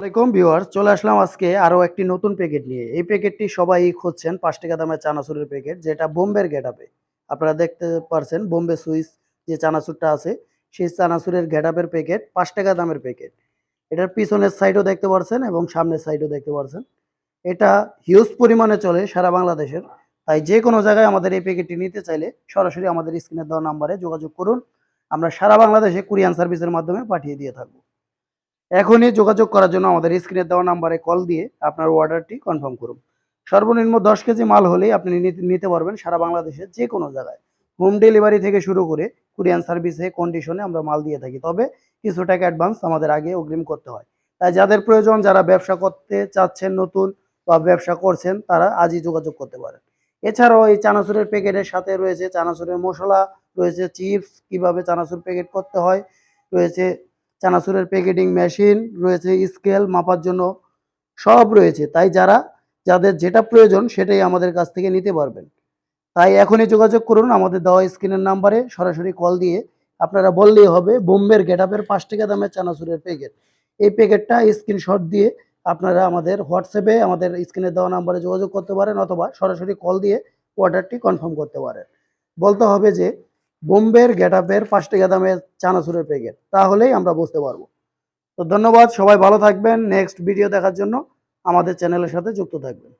আসসালামাইকুম ভিউয়ার্স, চলে আসলাম আজকে আরও একটি নতুন প্যাকেট নিয়ে। এই প্যাকেটটি সবাই খুঁজছেন পাঁচ টাকা দামের চানাচুরের প্যাকেট যেটা বোম্বের গেটাপে আপনারা দেখতে পারছেন বোম্বে সুইস যে চানাচুরটা আছে, সেই চানাচুরের গেটাপের প্যাকেট পাঁচ টাকা দামের প্যাকেট এটার পিছনের সাইডও দেখতে পারছেন এবং সামনের সাইডও দেখতে পারছেন। এটা হিউজ পরিমাণে চলে সারা বাংলাদেশের। তাই যে কোনো জায়গায় আমাদের এই প্যাকেটটি নিতে চাইলে সরাসরি আমাদের স্ক্রিনে দেওয়া নাম্বারে যোগাযোগ করুন। আমরা সারা বাংলাদেশে কুরিয়ান সার্ভিসের মাধ্যমে পাঠিয়ে দিয়ে থাকব। এখনই যোগাযোগ করার জন্য আমাদের স্ক্রিনে দেওয়া নাম্বারে কল দিয়ে আপনার অর্ডারটি কনফার্ম করুন। সর্বনিম্ন দশ কেজি মাল হলেই আপনি নিতে- পারবেন সারা বাংলাদেশের যে কোনো জায়গায়। হোম ডেলিভারি থেকে শুরু করে কুরিয়ান সার্ভিসে কন্ডিশনে আমরা মাল দিয়ে থাকি। তবে কিছু টাকা অ্যাডভান্স আমাদের আগে অগ্রিম করতে হয়। তাই যাদের প্রয়োজন, যারা ব্যবসা করতে চাচ্ছেন নতুন বা ব্যবসা করছেন, তারা আজই যোগাযোগ করতে পারেন। এছাড়াও এই চানাচুরের প্যাকেটের সাথে রয়েছে চানাচুরের মশলা, রয়েছে চিপস, কীভাবে চানাচুর প্যাকেট করতে হয়, রয়েছে চানাচুরের প্যাকেটিং মেশিন রয়েছে, স্কেল মাপার জন্য সব রয়েছে। তাই যারা, যাদের যেটা প্রয়োজন সেটাই আমাদের কাছ থেকে নিতে পারবেন। তাই এখনই যোগাযোগ করুন, আমাদের দেওয়া স্ক্রিনের নাম্বারে সরাসরি কল দিয়ে আপনারা বললেই হবে, বোম্বের গেটআপের পাঁচ টাকা দামের চানাচুরের প্যাকেট। এই প্যাকেটটা স্ক্রিনশট দিয়ে আপনারা আমাদের হোয়াটসঅ্যাপে আমাদের স্ক্রিনে দেওয়া নাম্বারে যোগাযোগ করতে পারেন অথবা সরাসরি কল দিয়ে অর্ডারটি কনফার্ম করতে পারেন। বলতে হবে যে বোম্বের গেটআপের পাঁচ টাকা দামের চানাচুরের প্যাকেট। তাহলেই আমরা বুঝতে পারব। তো ধন্যবাদ, সবাই ভালো থাকবেন। নেক্সট ভিডিও দেখার জন্য আমাদের চ্যানেলের সাথে যুক্ত থাকবেন।